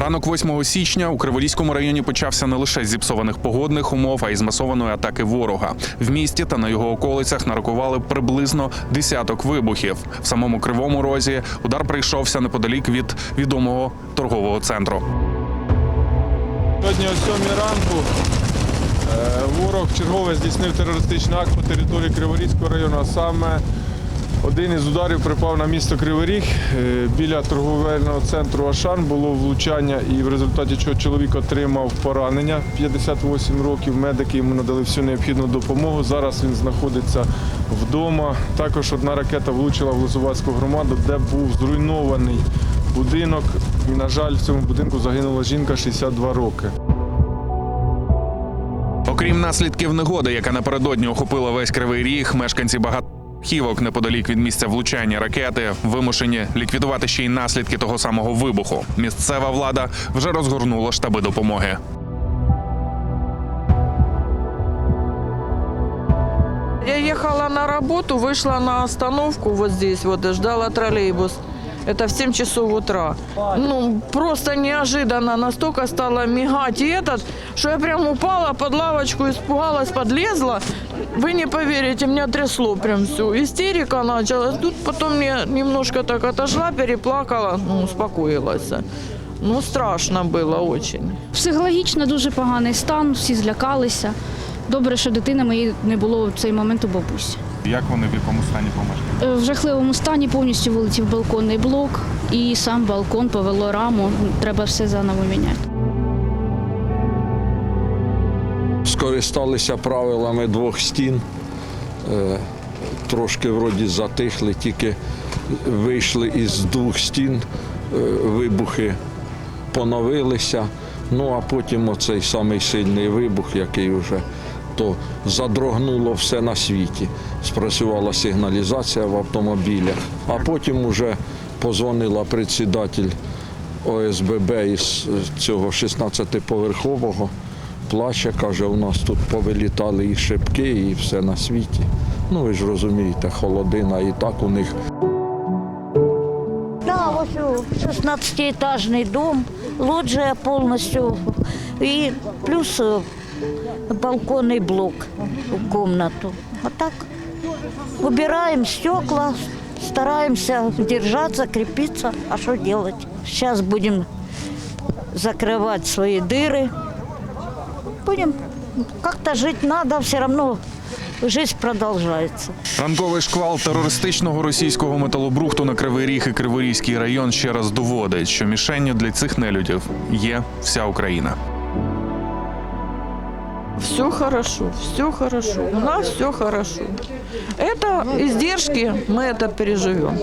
Ранок 8 січня у Криворізькому районі почався не лише зіпсованих погодних умов, а й з масованої атаки ворога. В місті та на його околицях нарахували приблизно десяток вибухів. В самому кривому розі удар прийшовся неподалік від відомого торгового центру. Сьогодні о 7 ранку е, ворог чергове здійснив терористичний акт по території Криворізького району, а саме один із ударів припав на місто Кривий Ріг. Е, Біля торговельного центру Ашан було влучання, і в результаті чого чоловік отримав поранення 58 років. Медики йому надали всю необхідну допомогу. Зараз він знаходиться вдома. Також одна ракета влучила в Лозувацьку громаду, де був зруйнований будинок. І, на жаль, в цьому будинку загинула жінка 62 роки. Окрім наслідків негоди, яка напередодні охопила весь кривий ріг, мешканці багатоповерхівок неподалік від місця влучання ракети вимушені ліквідувати ще й наслідки того самого вибуху. Місцева влада вже розгорнула штаби допомоги. Я ехала на работу, вышла на остановку вот здесь вот и ждала троллейбус. Это в 7 часов утра. Ну, просто неожиданно настолько стало мигать и этот, что я прям упала под лавочку, испугалась, подлезла. Вы не поверите, меня трясло прям все. Истерика началась. Тут потом мне немножко так отошла, переплакала, ну, успокоилась. Ну, страшно было очень. Психологічно дуже поганий стан, всі злякалися. Добре, що дитини моєї не було в цей момент у бабусі. Як вони в якому стані помешкають? Е, В жахливому стані повністю вилетів балконний блок і сам балкон повело раму. Треба все заново міняти. Скористалися правилами двох стін. Е, Трошки вроді затихли, тільки вийшли із двох стін, е, вибухи поновилися. Ну а потім оцей самий сильний вибух, який вже то задрогнуло все на світі. Спрацювала сигналізація в автомобілях, а потім уже позвонила председатель ОСББ із цього 16-поверхового Плаче, каже, у нас тут повилітали і шибки, і все на світі. Ну, ви ж розумієте, холодина і так у них Да, вот 16-этажный дом, лоджия полностью и плюс э, балконный блок в комнату. А так убираем стекла, стараемся держаться, крепиться. А что делать? Сейчас будем закрывать свои дыры. Будем как-то жить надо, все равно жизнь продолжается. Ранковий шквал терористичного російського металобрухту на Кривий Ріг і Криворізький район ще раз доводить, що мішенню для цих нелюдів є вся Україна. Все хорошо, все хорошо. У нас все хорошо. Это издержки, мы это переживем.